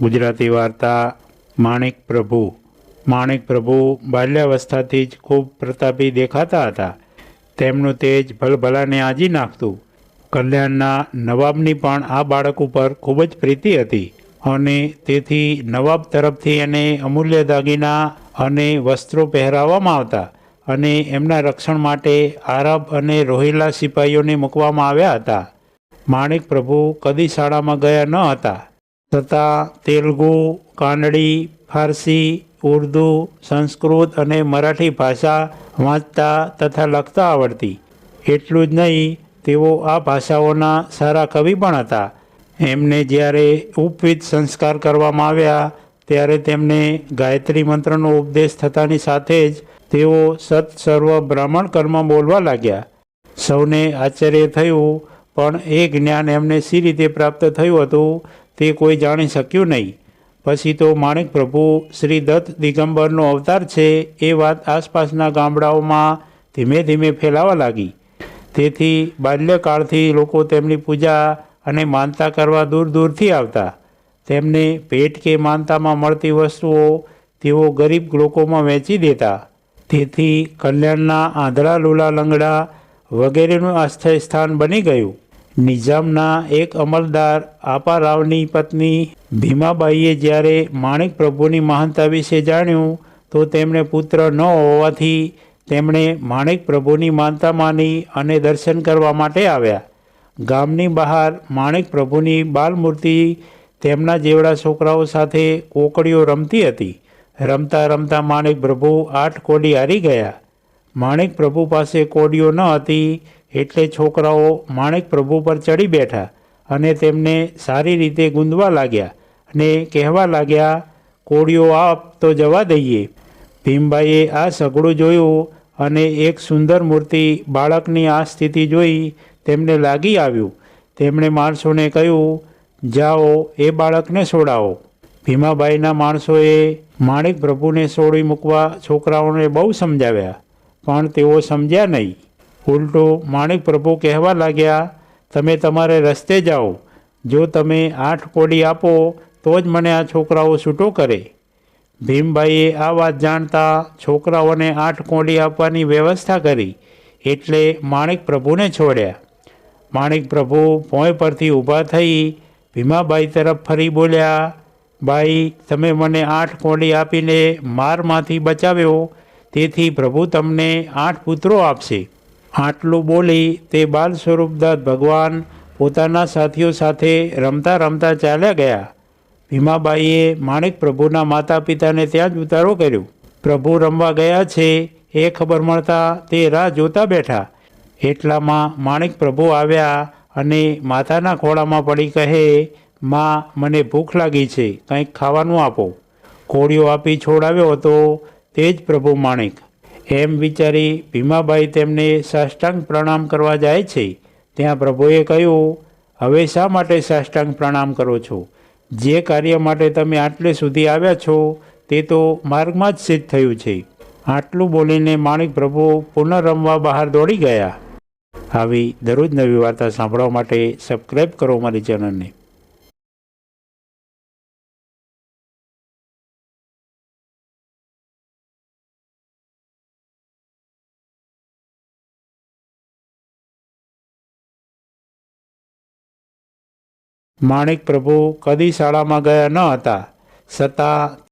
ગુજરાતી વાર્તા માણિક પ્રભુ. માણિક પ્રભુ બાલ્યાવસ્થાથી જ ખૂબ પ્રતાપી દેખાતા હતા. તેમનું તેજ ભલભલાને આજી નાખતું. કલ્યાણના નવાબની પણ આ બાળક ઉપર ખૂબ જ પ્રીતિ હતી અને તેથી નવાબ તરફથી એને અમૂલ્ય દાગીના અને વસ્ત્રો પહેરાવવામાં આવતા અને એમના રક્ષણ માટે આરબ અને રોહિલા સિપાહીઓને મૂકવામાં આવ્યા હતા. માણિક પ્રભુ કદી શાળામાં ગયા ન હતા. છતાં તેલુગુ, કાનડી, ફારસી, ઉર્દુ, સંસ્કૃત અને મરાઠી ભાષા વાંચતા તથા લખતા આવડતી. એટલું જ નહીં, તેઓ આ ભાષાઓના સારા કવિ પણ હતા. એમને જ્યારે ઉપવિધ સંસ્કાર કરવામાં આવ્યા, ત્યારે તેમને ગાયત્રી મંત્રનો ઉપદેશ થતાની સાથે જ તેઓ સત સર્વ બ્રાહ્મણ કર્મ બોલવા લાગ્યા. સૌને આશ્ચર્ય થયું, પણ એ જ્ઞાન એમને સી રીતે પ્રાપ્ત થયું હતું તે કોઈ જાણી શક્યું નહીં. પછી તો માણિક પ્રભુ શ્રી દત્ત દિગંબરનો અવતાર છે એ વાત આસપાસના ગામડાઓમાં ધીમે ધીમે ફેલાવા લાગી. તેથી બાલ્યકાળથી લોકો તેમની પૂજા અને માનતા કરવા દૂર દૂરથી આવતા. તેમને ભેટ કે માનતામાં મળતી વસ્તુઓ તેઓ ગરીબ લોકોમાં વેચી દેતા. તેથી કલ્યાણના આંધળા લૂલા લંગડા વગેરેનું આસ્થાય સ્થાન બની ગયું. નિઝામના એક અમલદાર આપારાવની પત્ની ભીમાબાઈએ જ્યારે માણિક પ્રભુની મહાનતા વિશે જાણ્યું, તો તેમણે પુત્ર ન હોવાથી તેમણે માણિક પ્રભુની માનતા માની અને દર્શન કરવા માટે આવ્યા. ગામની બહાર માણિક પ્રભુની બાલમૂર્તિ તેમના જેવડા છોકરાઓ સાથે કોકડીઓ રમતી હતી. રમતા રમતા માણિક પ્રભુ આઠ કોડી હારી ગયા. માણિક પ્રભુ પાસે કોડીઓ ન હતી એટલે છોકરાઓ માણેક પ્રભુ પર ચડી બેઠા અને તેમને સારી રીતે ગુંદવા લાગ્યા અને કહેવા લાગ્યા કોડીઓ આપ તો જવા દઈએ. ભીમભાઈએ આ સઘળું જોયું અને એક સુંદર મૂર્તિ બાળકની આ સ્થિતિ જોઈ તેમને લાગી આવ્યું. તેમણે માણસોને કહ્યું, જાઓ, એ બાળકને છોડાવો ભીમાભાઈના માણસોએ માણિક પ્રભુને છોડી મૂકવા છોકરાઓને બહુ સમજાવ્યા. પણ તેઓ સમજ્યા નહીં. ઉલટો માણિક પ્રભુ કહેવા લાગ્યા, તમે તમારે રસ્તે જાઓ. જો તમે આઠ કોડી આપો, તો જ મને આ છોકરાઓ છૂટો કરે. ભીમભાઈએ આ વાત જાણતા છોકરાઓને આઠ કોડી આપવાની વ્યવસ્થા કરી, એટલે માણિક પ્રભુને છોડ્યા. માણિક પ્રભુ ભોંય પરથી ઊભા થઈ ભીમાબાઈ તરફ ફરી બોલ્યા, બાઈ, તમે મને આઠ કોડી આપીને મારમાંથી બચાવ્યો. તેથી પ્રભુ તમને આઠ પુત્રો આપશે. આટલું બોલી તે બાલ સ્વરૂપદત્ત ભગવાન પોતાના સાથીઓ સાથે રમતા રમતા ચાલ્યા ગયા. ભીમાબાઈએ માણેક પ્રભુના માતા પિતાને ત્યાં જ ઉતારો કર્યો. પ્રભુ રમવા ગયા છે એ ખબર મળતા તે રાહ જોતા બેઠા. એટલામાં માણેક પ્રભુ આવ્યા અને માતાના ખોળામાં પડી કહે, માં, મને ભૂખ લાગી છે, કંઈક ખાવાનું આપો. કોળીઓ આપી છોડાવ્યો હતો. તે જ પ્રભુ માણિક. એમ વિચારી ભીમાબાઈ તેમને સાષ્ટાંગ પ્રણામ કરવા જાય છે. ત્યાં પ્રભુએ કહ્યું, હવે શા માટે સાષ્ટાંગ પ્રણામ કરો છો? જે કાર્ય માટે તમે આટલે સુધી આવ્યા છો, તે તો માર્ગમાં જ સિદ્ધ થયું છે. આટલું બોલીને માણિક પ્રભુ પુનઃરમવા બહાર દોડી ગયા. આવી દરરોજ નવી વાર્તા સાંભળવા માટે સબસ્ક્રાઈબ કરો મારી ચેનલને માણિક પ્રભુ કદી શાળામાં ગયા ન હતા. છતાં